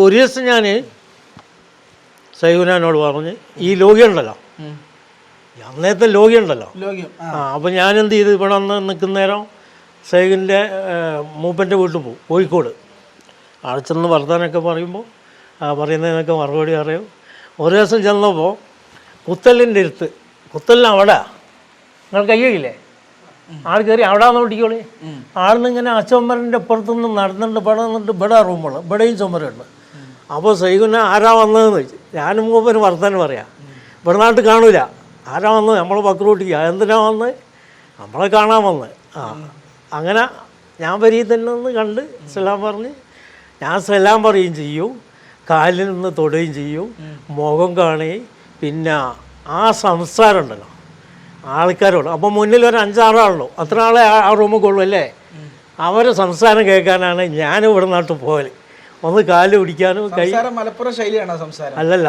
ഒരു ദിവസം ഞാൻ സൈബുനാനോട് പറഞ്ഞ് ഈ ലോകിയുണ്ടല്ലോ അന്നേരത്തെ ലോകിയുണ്ടല്ലോ ആ. അപ്പം ഞാനെന്ത് ചെയ്ത്? ഇവിടെ നിന്ന് നിൽക്കുന്നേരം നേരം സൈകിന്റെ മൂപ്പന്റെ വീട്ടിൽ പോകും കോഴിക്കോട്. അവിടെ ചെന്ന് വർത്താനൊക്കെ പറയുമ്പോൾ ആ പറയുന്നതിനൊക്കെ മറുപടി അറിയും ഒരു ദിവസം ചെന്നപ്പോൾ കുത്തലിന്റെ അടുത്ത് കുത്തലിന് അവിടെ. നിങ്ങൾ കയ്യില്ലേ ആൾ കയറി അവിടെ നോട്ടിക്കോളി ആളിന്ന് ഇങ്ങനെ അച്ചമ്പരന്റെ അപ്പുറത്തുനിന്ന് നടന്നിട്ട് ഇവിടെ നിന്നിട്ട് ഇവിടെ റൂമുള്ള ഇവിടെയും ചുമരുണ്ട്. അപ്പോൾ സൈകുന ആരാ വന്നതെന്ന് ചോദിച്ചു ഞാനും മൂപ്പന് വർത്താനം പറയാം. ഇവിടെ നാട്ടിൽ കാണൂല. ആരാ വന്നത്? നമ്മളെ പക്രൂട്ടിക്ക് എന്തിനാ വന്നത്? നമ്മളെ കാണാൻ വന്നത്. ആ. അങ്ങനെ ഞാൻ വരി തന്നെ ഒന്ന് കണ്ട് സലാം പറഞ്ഞ് ഞാൻ സലാം പറയുകയും ചെയ്യും കാലിൽ നിന്ന് തൊടുകയും ചെയ്യും മുഖം കാണുകയും. പിന്നെ ആ സംസാരം ഉണ്ടല്ലോ ആൾക്കാരോട്. അപ്പോൾ മുന്നിൽ ഒരു അഞ്ചാറാളുള്ളൂ അത്ര ആളെ ആ- റൂമിൽ കൊള്ളൂ അല്ലേ? അവരെ സംസാരം കേൾക്കാനാണ് ഞാൻ ഇവിടെ നാട്ടിൽ പോകൽ ഒന്ന് കാൽ പിടിക്കാനും കൈ മലപ്പുറം ശൈലിയാണ് സംസാരം? അല്ലല്ല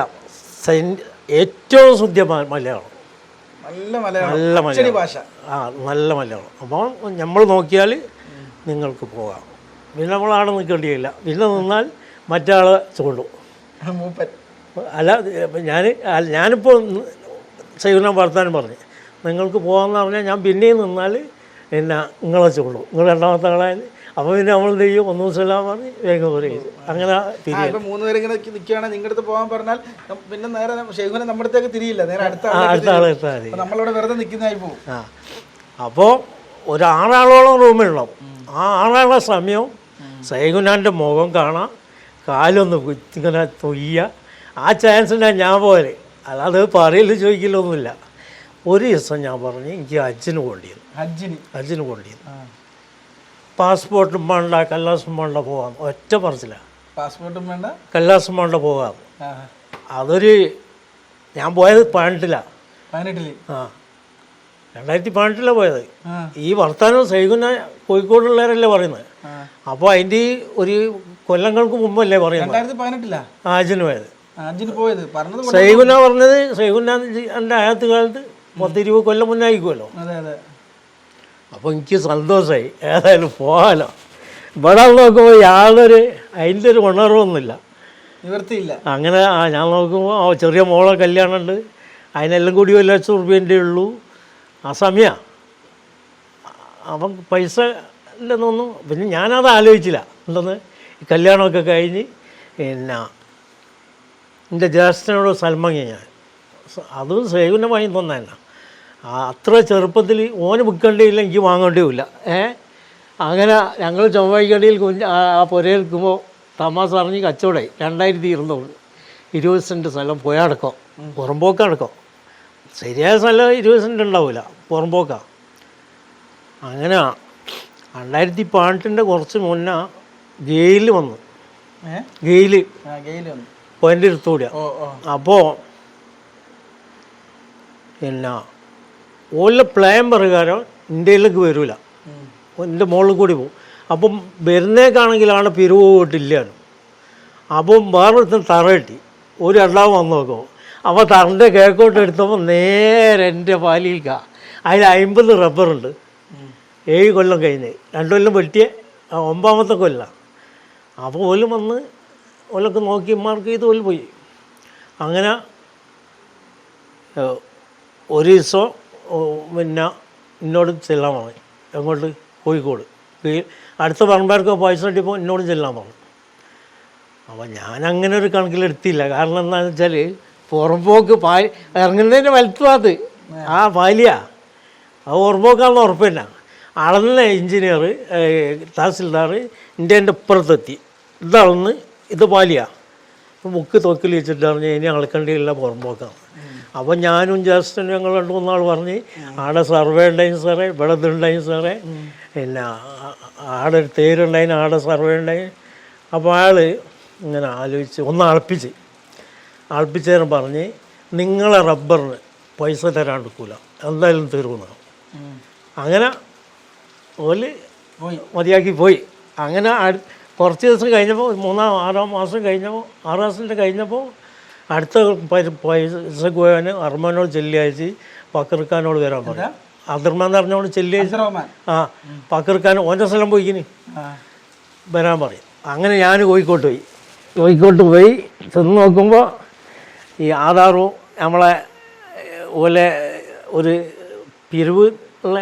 ഏറ്റവും ശുദ്ധ മലയാളം. നല്ല മലയാളം. നല്ല അച്ചടി മലയാളം ഭാഷ. ആ നല്ല മലയാളം. അപ്പോൾ നമ്മൾ നോക്കിയാൽ നിങ്ങൾക്ക് പോകാം. പിന്നെ നമ്മളാണ് നിൽക്കേണ്ടിയില്ല. പിന്നെ നിന്നാൽ മറ്റാളെ ചൂണ്ടും. അല്ല ഞാൻ ഞാനിപ്പോൾ സൈവനം വർത്താനം പറഞ്ഞു. നിങ്ങൾക്ക് പോകാമെന്ന് പറഞ്ഞാൽ ഞാൻ പിന്നെയും നിന്നാൽ പിന്നെ നിങ്ങളെ ചൂണ്ടും. നിങ്ങൾ രണ്ടാമത്തെ ആളായാൽ അപ്പോൾ പിന്നെ നമ്മൾ എന്ത് ചെയ്യും? ഒന്നും സലാം പറഞ്ഞ് വേഗം പറയും അങ്ങനെ തിരിയും മൂന്ന് പേര് ഇങ്ങനെ നിൽക്കുകയാണെങ്കിൽ നിങ്ങളുടെ അടുത്ത് പോകാൻ പറഞ്ഞാൽ പിന്നെ നേരെ ഷെയ്ഖുനെ നമ്മുടെ അടുത്തേക്ക് തിരിയില്ല. നേരെ അടുത്ത അടുത്ത ആൾ ആളെ എത്താൻ മതി അപ്പൊ നമ്മളിവിടെ വെറുതെ നിൽക്കുന്നതായി പോകും. ആ. അപ്പോൾ ഒരു ആറാളോളം റൂമിലുണ്ടാവും. ആ ആറാളെ സമയം സൈകുനാന്റെ മുഖം കാണാം കാലൊന്ന് ഇങ്ങനെ തൊയ്യ. ആ ചാൻസിനാണ് ഞാൻ പോലെ അല്ലാതെ പറയൽ ചോദിക്കലൊന്നുമില്ല. ഒരു ദിവസം ഞാൻ പറഞ്ഞു എനിക്ക് അച്ഛന് കൊണ്ടിരുന്നു ഹജ്ജിന്. അച്ഛന് കൊണ്ടിരുന്നു. പാസ്പോർട്ടും വേണ്ട കല്ലാസും വേണ്ട പോകാം ഒറ്റ പറച്ചിലാണ് പാസ്പോർട്ടും വേണ്ട കല്ലാസും വേണ്ട പോകാം. അതൊരു ഞാൻ പോയത് പതിനെട്ടിലാണ് പതിനെട്ടിൽ? ആ. രണ്ടായിരത്തി പതിനെട്ടിലാണ് പോയത്. ഈ വർത്താനം സൈകുന്ന കോഴിക്കോടുള്ളവരല്ലേ പറയുന്നത്. അപ്പോൾ അതിന്റെ ഈ ഒരു കൊല്ലങ്ങൾക്ക് മുമ്പല്ലേ പറയുന്നത്. ആജിന് പോയത്. സൈകുന പറഞ്ഞത് സൈകുന എന്റെ ആയത്ത് കാലത്ത് പത്തിരുപത് കൊല്ലം മുന്നേ ആയിക്കുമല്ലോ അപ്പോൾ എനിക്ക് സന്തോഷമായി ഏതായാലും പോകാലോ ഇവിടെ നോക്കുമ്പോൾ യാതൊരു അതിന്റെ ഒരു ഉണർവൊന്നുമില്ല. നിവർത്തിയില്ല. അങ്ങനെ ആ ഞാൻ നോക്കുമ്പോൾ ആ ചെറിയ മോളെ കല്യാണമുണ്ട്. അതിനെല്ലാം കൂടി ഒരു ലക്ഷം റുപ്യന്റെ ഉള്ളൂ. ആ സമയമാണ് അപ്പം പൈസ ഇല്ലെന്നൊന്നും പിന്നെ ഞാനത് ആലോചിച്ചില്ല. എന്തെന്ന് കല്യാണമൊക്കെ കഴിഞ്ഞ് പിന്നെ എന്റെ ജ്യേഷ്ഠനോട് സൽമങ്ങി ഞാൻ. അതും സേവനമായി വാങ്ങി തന്നതന്നെ ആ അത്ര ചെറുപ്പത്തിൽ ഓന് വിൽക്കേണ്ടിയില്ല എനിക്ക് വാങ്ങേണ്ടിയില്ല ഏ? അങ്ങനെ ഞങ്ങൾ ചൊവ്വാഴ്ചയിൽ കുഞ്ഞ് ആ പുരയിൽ പുരയിൽക്കുമ്പോൾ തമാസ് പറഞ്ഞ് കച്ചവടമായി രണ്ടായിരത്തി ഇരുന്നൂറ്. ഇരുപത് സെന്റ് സ്ഥലം പോയടക്കം പുറമ്പോക്കടക്കം ശരിയായ സ്ഥലം ഇരുപത് സെന്റ് ഉണ്ടാവില്ല പുറമ്പോക്കാണ് അങ്ങനെ. രണ്ടായിരത്തി പതിനെട്ടിന്റെ കുറച്ച് മുന്നേ ഗെയിൽ വന്നു. ഗെയിൽ ഗെയിൽ. പോയിന്റ് ഓ അപ്പോൾ പിന്നെ ഓല പ്ലാൻ പ്രകാരം ഇന്ത്യയിലേക്ക് വരില്ല. എന്റെ മുകളിൽ കൂടി പോകും അപ്പം വരുന്നേക്കാണെങ്കിലാണ് പിരിവ് പോയിട്ടില്ലാണ് അപ്പം വേറെ ഒരുത്തൻ തറ കിട്ടി. ഒരു രണ്ടാമത് വന്ന് നോക്കും അപ്പോൾ തറന്റെ കേക്കോട്ട് എടുത്തപ്പോൾ നേരെ എന്റെ പാലിയിൽക്കാ അതിൽ അമ്പത് റബ്ബറുണ്ട് ഏഴ് കൊല്ലം കഴിഞ്ഞ്. രണ്ട് കൊല്ലം വെട്ടിയ ഒമ്പാമത്തെ കൊല്ലം. അപ്പോൾ ഓലും വന്ന് ഓലൊക്കെ നോക്കി മാർക്ക് ചെയ്ത് ഓൽ പോയി. അങ്ങനെ ഒരു ദിവസം പിന്നെ എന്നോട് ചെല്ലാൻ പറഞ്ഞു. എങ്ങോട്ട്? കോഴിക്കോട്. അടുത്ത പറമ്പാർക്ക് പൈസ കിട്ടിയപ്പോൾ എന്നോട് ചെല്ലാൻ പറഞ്ഞു. അപ്പോൾ അങ്ങനെ ഒരു കണക്കിലെടുത്തില്ല കാരണം എന്താണെന്ന് വെച്ചാൽ പുറമ്പോക്ക് പാൽ ഇറങ്ങുന്നതിന്റെ വലുത്തുവാത് ആ പാലിയ. അത് പുറമ്പോക്കാണെന്ന് ഉറപ്പില്ല അളന്ന എഞ്ചിനീയർ തഹസിൽദാർ എന്റെ എന്റെ ഇപ്പുറത്തെത്തി. ഇതളന്ന് ഇത് പാലിയ. മുക്ക് തൊക്കിൽ വെച്ചിട്ടാണ് ഇനി അളക്കേണ്ടിയില്ല പുറമ്പോക്കാണ്. അപ്പോൾ ഞാനും ജാസ്റ്റനും ഞങ്ങൾ രണ്ട് മൂന്നാൾ പറഞ്ഞ് ആടെ സർവേ ഉണ്ടായിരുന്നു സാറേ ഇവിടെ ഇതുണ്ടായിരുന്നു സാറേ. പിന്നെ ആടെ ഒരു തേരുണ്ടായി ആടെ സർവേ ഉണ്ടായി അപ്പോൾ അയാൾ ഇങ്ങനെ ആലോചിച്ച് ഒന്ന് അളപ്പിച്ച് അളപ്പിച്ചേരം പറഞ്ഞ് നിങ്ങളെ റബ്ബറിന് പൈസ തരാൻ എടുക്കൂല എന്തായാലും തരുമെന്നാണ് അങ്ങനെ ഓൽ മതിയാക്കി പോയി. അങ്ങനെ കുറച്ച് ദിവസം കഴിഞ്ഞപ്പോൾ മൂന്നാം ആറാം മാസം കഴിഞ്ഞപ്പോൾ ആറ് മാസത്തിന്റെ കഴിഞ്ഞപ്പോൾ അടുത്ത പൈസ പോയാൻ അർമാനോട് ചെല്ലിയാഴ്ച പക്കർക്കാനോട് വരാൻ പറഞ്ഞു. അദർമാൻ എന്ന് ചെല്ലിയാഴ്ച ആ പക്കർക്കാൻ ഓന്റെ സ്ഥലം പോയിക്കിനി. വരാൻ പറയും അങ്ങനെ ഞാൻ കോഴിക്കോട്ട് പോയി. കോഴിക്കോട്ട് പോയി ചെന്ന് നോക്കുമ്പോൾ ഈ ആധാറും നമ്മളെ പോലെ ഒരു പിരിവ് ഉള്ള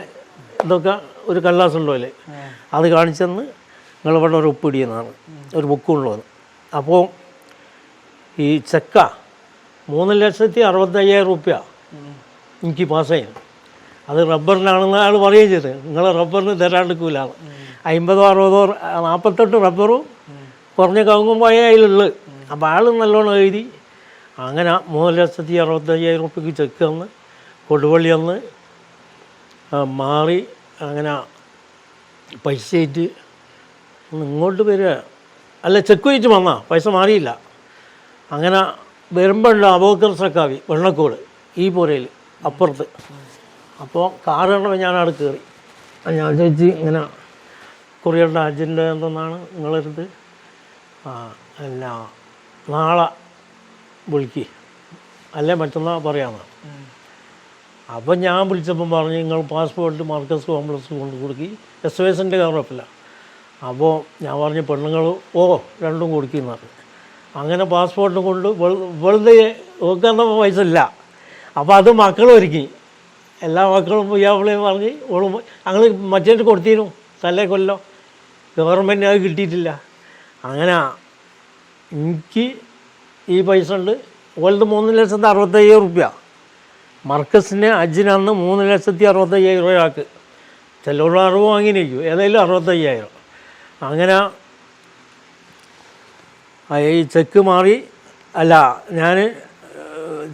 ഇതൊക്കെ ഒരു കല്ലാസുണ്ടോ അല്ലേ അത് കാണിച്ചെന്ന് നിങ്ങളിവിടെ ഒരു ഒപ്പിടിയെന്നാണ്. ഒരു ബുക്ക് ഉള്ളത് അപ്പോൾ ഈ ചെക്ക മൂന്ന് ലക്ഷത്തി അറുപത്തയ്യായിരം റുപ്യ. എനിക്ക് പാസ്സായി അത് റബ്ബറിനാണെന്ന് ആൾ പറയുകയും ചെയ്തത് നിങ്ങൾ റബ്ബറിന് തരാണ്ടിക്കൂലാണ് അമ്പതോ അറുപതോ നാൽപ്പത്തെട്ട് റബ്ബറും കുറഞ്ഞ കവുങ്ങും പോയ അതിലുള്ളു അപ്പോൾ ആൾ നല്ലോണം എഴുതി അങ്ങനെ മൂന്ന് ലക്ഷത്തി അറുപത്തയ്യായിരം റുപ്യക്ക് ചെക്ക് തന്ന് കൊടുവള്ളി വന്ന് മാറി അങ്ങനെ പൈസ ആയിട്ട് ഇങ്ങോട്ട് വരിക. അല്ല ചെക്ക് വെച്ച് വന്നാ. പൈസ മാറിയില്ല. അങ്ങനെ വരുമ്പോഴുള്ള അബോക്കർ സക്കാവി വെള്ളക്കോട് ഈ പുരയിൽ അപ്പുറത്ത്. അപ്പോൾ കാറ് ഞാൻ അവിടെ കയറി ഞാൻ ചോദിച്ച് ഇങ്ങനെ കൊറിയറുടെ അജന്റെ എന്തെന്നാണ് നിങ്ങളെടുത്ത്? ആ എന്നാ നാളെ വിളിക്ക്. അല്ലേ മറ്റന്നാൾ പറയാമെന്ന് അപ്പം ഞാൻ വിളിച്ചപ്പം പറഞ്ഞു നിങ്ങൾ പാസ്പോർട്ട് മാർക്കസ് കോംപ്ലക്സ് കൊണ്ട് കൊടുക്കി. എസ് വൈസിന്റെ കവറപ്പില്ല അപ്പോൾ ഞാൻ പറഞ്ഞു പെണ്ണുങ്ങൾ ഓ രണ്ടും കൊടുക്കുന്ന പറഞ്ഞു. അങ്ങനെ പാസ്പോർട്ട് കൊണ്ട് വെറുതെ നോക്കാൻ പൈസ ഇല്ല. അപ്പോൾ അത് മക്കൾ ഒരുക്കി. എല്ലാ മക്കളും ഇയാളെയും പറഞ്ഞ് ഓളും ഞങ്ങൾ മറ്റേട്ട് കൊടുത്തിരുന്നു. തലേ കൊല്ലോ. ഗവൺമെന്റ് അത് കിട്ടിയിട്ടില്ല. അങ്ങനെ എനിക്ക് ഈ പൈസ ഉണ്ട്. ഓലത് മൂന്ന് ലക്ഷത്തി അറുപത്തയ്യായിരം റുപ്യ. മർക്കസിന് അജിനന്ന് മൂന്ന് ലക്ഷത്തി അറുപത്തയ്യായിരം രൂപയാക്ക് ചിലരുടെ അറിവ് വാങ്ങിയിരിക്കും. ഏതായാലും അറുപത്തയ്യായിരം. അങ്ങനെ ഈ ചെക്ക് മാറി അല്ല ഞാൻ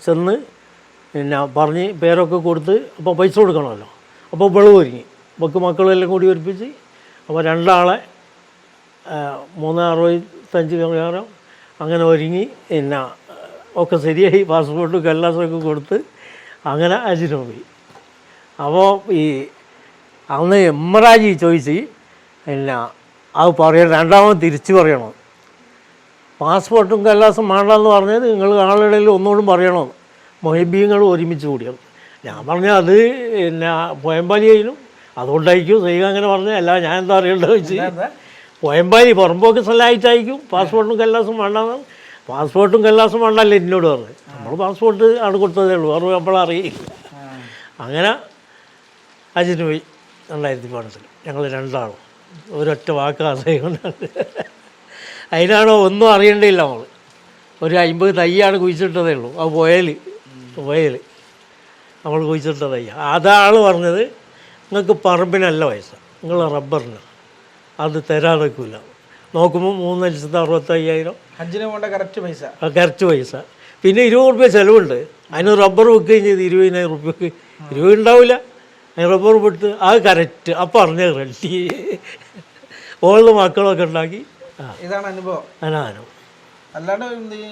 ചെന്ന് പിന്നെ പറഞ്ഞ് പേരൊക്കെ കൊടുത്ത് അപ്പോൾ പൈസ കൊടുക്കണമല്ലോ. അപ്പോൾ വെളിവ് ഒരുങ്ങി. ബക്ക് മക്കളെല്ലാം കൂടി ഒരുപ്പിച്ച് അപ്പോൾ രണ്ടാളെ മൂന്ന് അറുപത്തഞ്ച് പ്രകാരം അങ്ങനെ ഒരുങ്ങി പിന്നെ ഒക്കെ ശരിയായി. പാസ്പോർട്ടും കല്ലാസൊക്കെ കൊടുത്ത് അങ്ങനെ അജിന് പോയി. അപ്പോൾ ഈ അന്ന് എമ്മറാജി ചോദിച്ച് പിന്നെ അത് പറയണം രണ്ടാമത് തിരിച്ച് പറയണം. പാസ്പോർട്ടും കല്ലാസും വേണ്ടെന്ന് പറഞ്ഞത് നിങ്ങൾ ആളുകളിൽ ഒന്നുകൂടും പറയണമെന്ന് മൊഹിബീങ്ങൾ ഒരുമിച്ച് കൂടിയത് ഞാൻ പറഞ്ഞു അത് പിന്നെ പോയമ്പാലിയായിരുന്നു അതുകൊണ്ടായിരിക്കും സൈക അങ്ങനെ പറഞ്ഞു അല്ല ഞാൻ എന്താ അറിയേണ്ടത് വെച്ച് പോയമ്പാലി പുറമ്പോക്ക് സ്ഥലമായിട്ടായിരിക്കും പാസ്പോർട്ടും കല്ലാസും വേണ്ടെന്ന്. പാസ്പോർട്ടും കല്ലാസും വേണ്ടല്ലേ എന്നോട് പറഞ്ഞു നമ്മൾ പാസ്പോർട്ട് ആണ് കൊടുത്തതേ ഉള്ളൂ. വേറെ നമ്മളറിയില്ല. അങ്ങനെ അജിന് പോയി രണ്ടായിരത്തി പതിനെട്ടിൽ ഞങ്ങൾ രണ്ടാളും. ഒരൊറ്റ വാക്ക് ആശയമുണ്ടാണ് അതിനാണോ ഒന്നും അറിയണ്ടില്ല നമ്മൾ ഒരു അമ്പത് തയ്യാണ് കുഴിച്ചിട്ടതേ ഉള്ളൂ. ആ പോയൽ പോയൽ നമ്മൾ കുഴിച്ചിട്ട തയ്യ അതാൾ പറഞ്ഞത് നിങ്ങൾക്ക് പറമ്പിനല്ല പൈസ. നിങ്ങൾ റബ്ബറിന്. അത് തരാതെക്കില്ല നോക്കുമ്പോൾ മൂന്ന് ലക്ഷത്തി അറുപത്തയ്യായിരം. അഞ്ചിന് പോകേണ്ട കറക്റ്റ് പൈസ. കറക്റ്റ് പൈസ. പിന്നെ ഇരുപത് റുപ്യ ചിലവുണ്ട്. അതിന് റബ്ബർ വെക്കുകയും ചെയ്ത്. ഇരുപതിനായിരം റുപ്യക്ക് ഇരുപത് ഉണ്ടാവില്ല അതിന് റബ്ബർ വിട്ട് അത് കറക്റ്റ്. അപ്പം അറിഞ്ഞ റെഡി. ഓളുടെ മക്കളൊക്കെ ഉണ്ടാക്കി. ഇതാണ് അനുഭവം. അല്ലാണ്ട് ഈ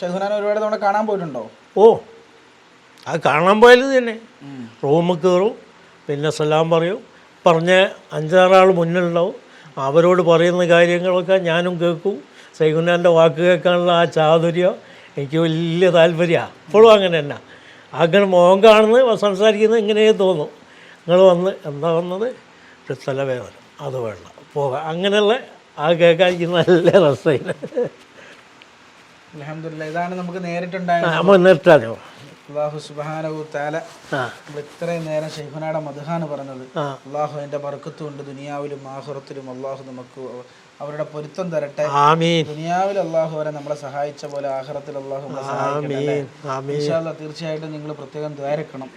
ഷെഹുനാൻ ഒരുപാട് തവണ കാണാൻ പോയിട്ടുണ്ടോ? ഓ അത് കാണാൻ പോയാലും തന്നെ. റൂമിൽ കയറും പിന്നെ സലാം പറയും. പറഞ്ഞ അഞ്ചാറാൾ മുന്നിലുണ്ടാവും. അവരോട് പറയുന്ന കാര്യങ്ങളൊക്കെ ഞാനും കേൾക്കും. സൈകുനാന്റെ വാക്ക് കേൾക്കാനുള്ള ആ ചാതുര്യം എനിക്ക് വലിയ താല്പര്യമാണ് ഇപ്പോഴും അങ്ങനെ തന്നെ. അങ്ങനെ മോഹം കാണുന്നത് സംസാരിക്കുന്നത് ഇങ്ങനെ തോന്നും. നിങ്ങൾ വന്ന് എന്താ വന്നത്? ഒരു തലവേദന. അത് വേണ്ട. പോകാം. അങ്ങനെയുള്ള ആ കേൾക്കാൻ എനിക്ക് നല്ല രസമായിരുന്നു അലഹമില്ല ഇതാണ് നമുക്ക് നേരിട്ടുണ്ടായ നമ്മൾ നിർത്താനോ അള്ളാഹു സുബാനവു താല നമ്മൾ ഇത്രയും നേരം ഷെയ്ഖുനയുടെ മധുഹാന് പറഞ്ഞത്. അള്ളാഹു അള്ളാഹു ബർക്കത്തും ഉണ്ട് ദുനിയാവിലും ആഹുറത്തിലും. അള്ളാഹു നമുക്ക് അവരുടെ പൊരുത്തം തരട്ടെ. ദുനിയാവിൽ അള്ളാഹു വരെ നമ്മളെ സഹായിച്ച പോലെ ആഹ്റത്തിൽ അള്ളാഹു തീർച്ചയായിട്ടും നിങ്ങൾ പ്രത്യേകം ദ്വാരക്കണം.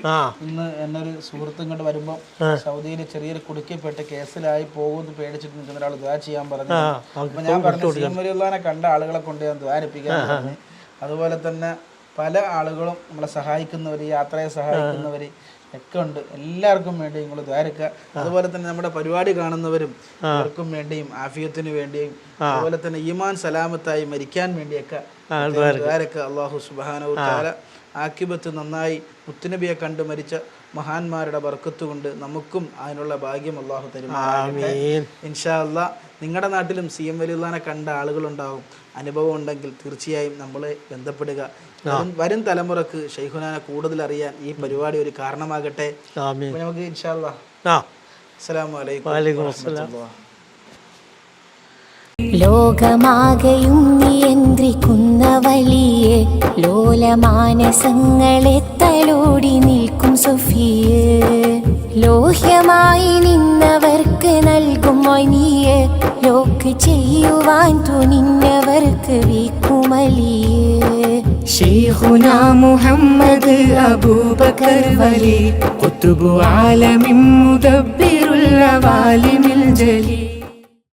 ഇന്ന് എന്നൊരു സുഹൃത്തും ഇങ്ങോട്ട് വരുമ്പോൾ സൗദിയിൽ ചെറിയൊരു കുടുക്കിപ്പെട്ട് കേസിലായി പോകുമെന്ന് പേടിച്ചിട്ട് നിൽക്കുന്ന ഒരാൾ ദ്വാ ചെയ്യാൻ പറഞ്ഞു. അപ്പൊ ഞാൻ പറഞ്ഞു സി കണ്ട ആളുകളെ കൊണ്ട് ഞാൻ ദ്വാരിപ്പിക്കാൻ പറഞ്ഞു. അതുപോലെ തന്നെ പല ആളുകളും നമ്മളെ സഹായിക്കുന്നവർ യാത്രയെ സഹായിക്കുന്നവർ ഒക്കെ ഉണ്ട് എല്ലാവർക്കും വേണ്ടി നിങ്ങൾ ദ്വാരക്ക. അതുപോലെ തന്നെ നമ്മുടെ പരിപാടി കാണുന്നവരും അവർക്കും വേണ്ടിയും ആഫിയത്തിന് വേണ്ടിയും അതുപോലെ തന്നെ ഈമാൻ സലാമത്തായി മരിക്കാൻ വേണ്ടിയൊക്കെ ദ്വാരക്ക. അള്ളാഹു സുബാന ആക്കിബത്ത് നന്നായി മുത്തുനബിയെ കണ്ട് മരിച്ച മഹാന്മാരുടെ ബർക്കത്ത് കൊണ്ട് നമുക്കും അതിനുള്ള ഭാഗ്യം അള്ളാഹു തരും ഇൻഷാല്ല ഇൻഷാ അല്ലാ നിങ്ങളുടെ നാട്ടിലും സി എം വലിയുള്ളാനെ കണ്ട ആളുകളുണ്ടാവും. അനുഭവം ഉണ്ടെങ്കിൽ തീർച്ചയായും നമ്മളെ ബന്ധപ്പെടുക. വരും തലമുറയ്ക്ക് ഷെയ്ഖുനാനെ കൂടുതൽ അറിയാൻ ഈ പരിപാടി ഒരു കാരണമാകട്ടെ. നമുക്ക് ഇൻഷാ അല്ലാ അസ്സലാമു അലൈക്കും. ലോകമാകെയും നിയന്ത്രിക്കുന്ന വലിയ ലോലമാനസങ്ങളെ തലോടി നിൽക്കും ലോഹ്യമായി നിന്നവർക്ക് നൽകും മൊനിയ് ലോക്ക് ചെയ്യുവാൻ തുനിഞ്ഞവർക്ക് വീക്കുമലിയ് شيخنا محمد أبو بكر ولي قطب عالم مدبر العوالم الجليل